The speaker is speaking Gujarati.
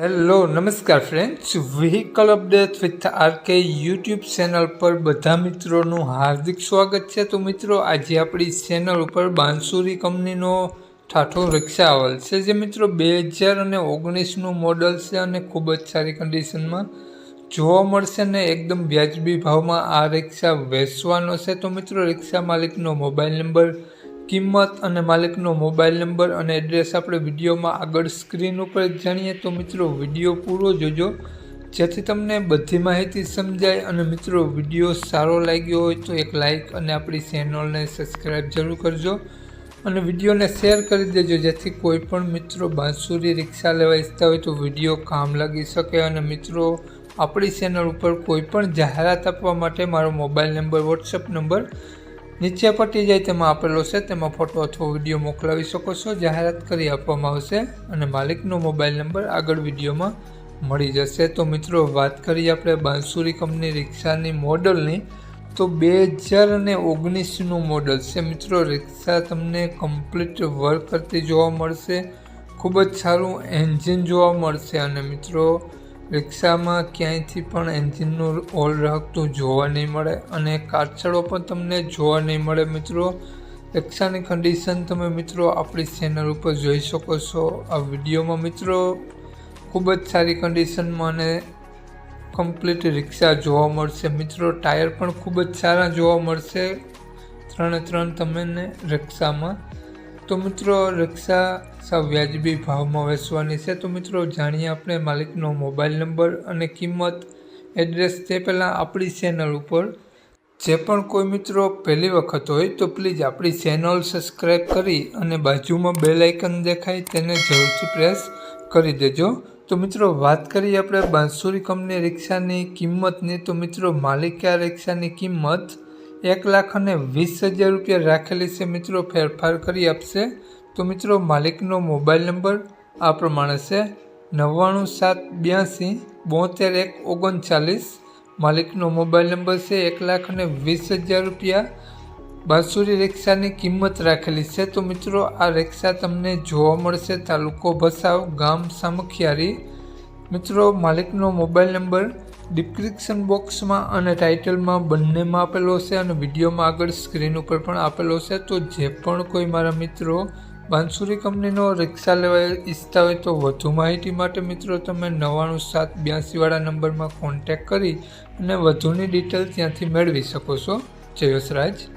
હેલો નમસ્કાર friends vehicle update with RK YouTube channel પર બધા મિત્રોનું હાર્દિક સ્વાગત છે. તો મિત્રો, આજે આપણી ચેનલ ઉપર બાંસુરી કંપનીનો ઠાઠો રિક્ષા આવેલ છે. જે મિત્રો બે હજાર અને ઓગણીસનું મોડલ છે અને ખૂબ જ સારી કન્ડિશનમાં જોવા મળશે ને એકદમ વ્યાજબી ભાવમાં આ રિક્ષા વેચવાનો છે. તો મિત્રો, રિક્ષા માલિકનો મોબાઈલ નંબર કિંમત અને માલિકનો મોબાઈલ નંબર અને એડ્રેસ આપણે વિડીયોમાં આગળ સ્ક્રીન ઉપર જાણીએ તો મિત્રો વીડિયો પૂરો જોજો. જેથી તમને બધી માહિતી સમજાય અને મિત્રો વીડિયો સારો લાગ્યો હોય તો એક લાઈક અને આપણી ચેનલને સબસ્ક્રાઈબ જરૂર કરજો. અને વિડીયોને શેર કરી દેજો જેથી કોઈ પણ મિત્રો બાંસુરી રિક્ષા લેવા ઈચ્છતા હોય તો વીડિયો કામ લાગી શકે અને મિત્રો આપણી ચેનલ ઉપર કોઈ પણ જાહેરાત આપવા માટે મારો મોબાઈલ નંબર વોટ્સઅપ નંબર નીચે પટી જાય તેમાં આપેલો છે, તેમાં ફોટો અથવા વીડિયો મોકલાવી શકો છો, જાહેરાત કરી આપવામાં આવશે અને માલિકનો મોબાઈલ નંબર આગળ વિડીયોમાં મળી જશે. તો મિત્રો, વાત કરીએ આપણે બાંસુરી કંપની રિક્ષાની મોડલની. તો બે હજાર અને ઓગણીસનું મોડલ છે. મિત્રો, રિક્ષા તમને કમ્પ્લીટ વર્ક કરતી જોવા મળશે, ખૂબ જ સારું એન્જિન જોવા મળશે અને મિત્રો રિક્ષામાં ક્યાંયથી પણ એન્જિનનું ઓલ રાખતું જોવા નહીં મળે અને કાચળો પણ તમને જોવા નહીં મળે મિત્રો. રિક્ષાની કન્ડિશન તમે મિત્રો આપણી ચેનલ ઉપર જોઈ શકો છો. આ વિડીયોમાં મિત્રો ખૂબ જ સારી કન્ડિશનમાં અને કમ્પ્લીટ રિક્ષા જોવા મળશે. મિત્રો, ટાયર પણ ખૂબ જ સારા જોવા મળશે. ત્રણે ત્રણ તમને રિક્ષામાં તો મિત્રો, રિક્ષા સાવ વ્યાજબી ભાવમાં વેચવાની છે. તો મિત્રો, જાણીએ આપણે માલિકનો મોબાઈલ નંબર અને કિંમત, એડ્રેસ તે પહેલાં આપણી ચેનલ ઉપર. જે પણ કોઈ મિત્રો પહેલી વખત હોય તો પ્લીઝ આપણી ચેનલ સબસ્ક્રાઈબ કરી અને બાજુમાં બેલ આઇકન દેખાય તેને જરૂરથી પ્રેસ કરી દેજો. તો મિત્રો, વાત કરીએ આપણે બાંસુરી કંપની રિક્ષાની કિંમતની. તો મિત્રો, માલિક આ રિક્ષાની કિંમત એક લાખ અને વીસ હજાર રૂપિયા રાખેલી છે. મિત્રો, ફેરફાર કરી આપશે. તો મિત્રો, માલિકનો મોબાઈલ નંબર આ પ્રમાણે છે. નવ્વાણું સાત બ્યાસી બોતેર એક ઓગણચાલીસ. માલિકનો મોબાઈલ નંબર છે. એક લાખ અને વીસ હજાર રૂપિયા. બાંસુરી રિક્ષાની કિંમત રાખેલી છે. તો મિત્રો, આ રિક્ષા તમને જોવા મળશે. તાલુકો ભસાવ ગામ સામખિયારી. મિત્રો, માલિકનો મોબાઈલ નંબર ડિસ્ક્રિપ્શન બોક્સમાં અને ટાઇટલમાં બંનેમાં આપેલો છે અને વિડીયોમાં આગળ સ્ક્રીન ઉપર પણ આપેલો છે તો જે પણ કોઈ મારા મિત્રો બાંસુરી કંપનીનો રિક્ષા લેવા ઈચ્છતા હોય તો વધુ માહિતી માટે મિત્રો તમે નવ્વાણું સાત બ્યાસીવાળા નંબરમાં કોન્ટેક કરી અને વધુની ડિટેલ ત્યાંથી મેળવી શકો છો. જય વસરાજ